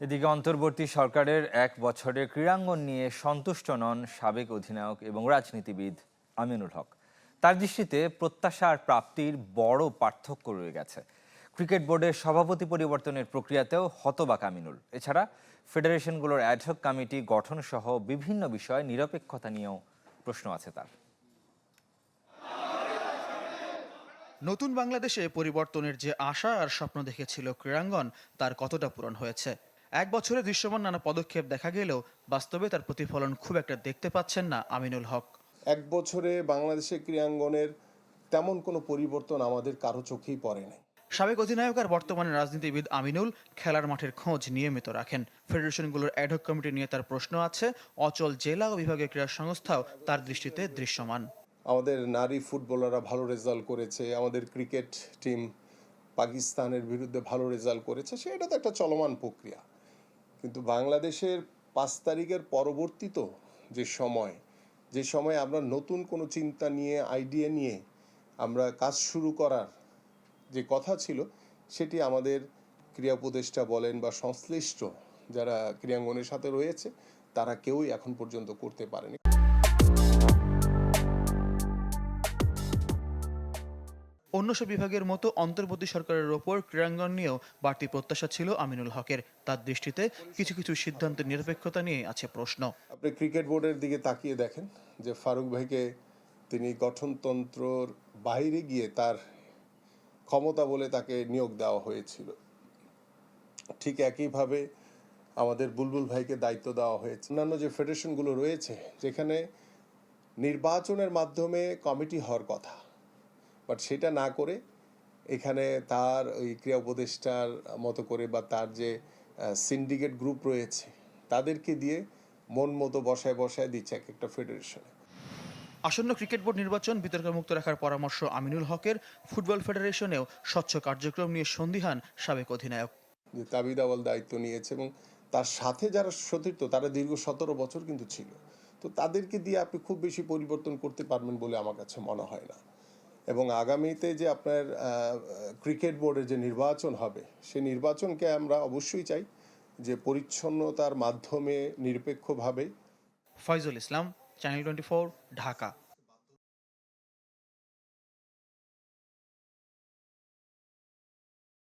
এদিকে অন্তর্বর্তী সরকারের এক বছরের ক্রীড়াঙ্গন নিয়ে সন্তুষ্ট নন সাবেক অধিনায়ক এবং রাজনীতিবিদ আমিনুল হক। তার দৃষ্টিতে প্রত্যাশা আর প্রাপ্তির বড় পার্থক্য রয়ে গেছে। ক্রিকেট বোর্ডের সভাপতি পরিবর্তনের প্রক্রিয়াতেও হতবাক আমিনুল। এছাড়া ফেডারেশনগুলোর অ্যাডহক কমিটি গঠন সহ বিভিন্ন বিষয়ে নিরপেক্ষতা নিয়েও প্রশ্ন আছে তার। নতুন বাংলাদেশে পরিবর্তনের যে আশা আর স্বপ্ন দেখেছিল ক্রীড়াঙ্গন, তার কতটা পূরণ হয়েছে? এক বছরে দৃশ্যমান নানা পদক্ষেপ দেখা গেলেও বাস্তবে তার প্রতিফলন খুব একটা দেখতে পাচ্ছেন না আমিনুল হক। এক বছরে বাংলাদেশের ক্রীড়াঙ্গনের তেমন কোনো পরিবর্তন আমাদের কারও চোখেই পড়ে নাই। সাবেক অধিনায়ক আর বর্তমানে রাজনীতিবিদ আমিনুল খেলার মাঠের খোঁজ নিয়মিত রাখেন। ফেডারেশনগুলোর অ্যাডহক কমিটি নিয়ে তার প্রশ্ন আছে অচল জেলা ও বিভাগীয় ক্রীড়া সংস্থাও তার দৃষ্টিতে দৃশ্যমান। আমাদের নারী ফুটবলাররা ভালো রেজাল্ট করেছে আমাদের ক্রিকেট টিম পাকিস্তানের বিরুদ্ধে ভালো রেজাল্ট করেছে সেটা তো একটা চলমান প্রক্রিয়া। কিন্তু বাংলাদেশের পাঁচ তারিখের পরবর্তী তো যে সময় যে সময় আমরা নতুন কোনো চিন্তা নিয়ে আইডিয়া নিয়ে আমরা কাজ শুরু করার যে কথা ছিল, সেটি আমাদের ক্রিয়া উপদেষ্টা বলেন বা সংশ্লিষ্ট যারা ক্রিয়াঙ্গনের সাথে রয়েছে, তারা কেউই এখন পর্যন্ত করতে পারেনি। অন্য সব বিভাগের মতো অন্তর্বর্তী সরকারের ওপর ক্রীড়াঙ্গন নিয়েও বাড়তি প্রত্যাশা ছিল আমিনুল হকের। তার দৃষ্টিতে কিছু কিছু সিদ্ধান্তের নিরপেক্ষতা নিয়ে আছে প্রশ্ন। আপনি ক্রিকেট বোর্ডের দিকে তাকিয়ে দেখেন যে ফারুক ভাইকে তিনি গঠনতন্ত্রর বাইরে গিয়ে তার ক্ষমতা বলে তাকে নিয়োগ দেওয়া হয়েছিল। ঠিক একইভাবে আমাদের বুলবুল ভাইকে দায়িত্ব দেওয়া হয়েছে। অন্যান্য যে ফেডারেশনগুলো রয়েছে, যেখানে নির্বাচনের মাধ্যমে কমিটি হওয়ার কথা বাট সেটা না করে এখানে তার ওই ক্রিয়া উপদেষ্টার মতো করে বা তার যে সিন্ডিকেট গ্রুপ রয়েছে তাদেরকে দিয়ে মন মতো বসায় বসায় দিচ্ছে এক একটা ফেডারেশনে আসন্ন ক্রিকেট বোর্ড নির্বাচন বিতর্কমুক্ত রাখার পরামর্শ আমিনুল হকের ফুটবল ফেডারেশনেও স্বচ্ছ কার্যক্রম নিয়ে সন্দিহান সাবেক অধিনায়ক। যে তাবিদ আওয়াল দায়িত্ব নিয়েছে এবং তার সাথে যারা সতীর্থ তারা দীর্ঘ সতেরো বছর কিন্তু ছিল। তো তাদেরকে দিয়ে আপনি খুব বেশি পরিবর্তন করতে পারবেন বলে আমার কাছে মনে হয় না। এবং আগামীতে যে আপনার ক্রিকেট বোর্ডের যে নির্বাচন হবে, সেই নির্বাচনকে আমরা অবশ্যই চাই যে পরিচ্ছন্নতার মাধ্যমে নিরপেক্ষভাবে ফয়জুল ইসলাম চ্যানেল টোয়েন্টি ঢাকা।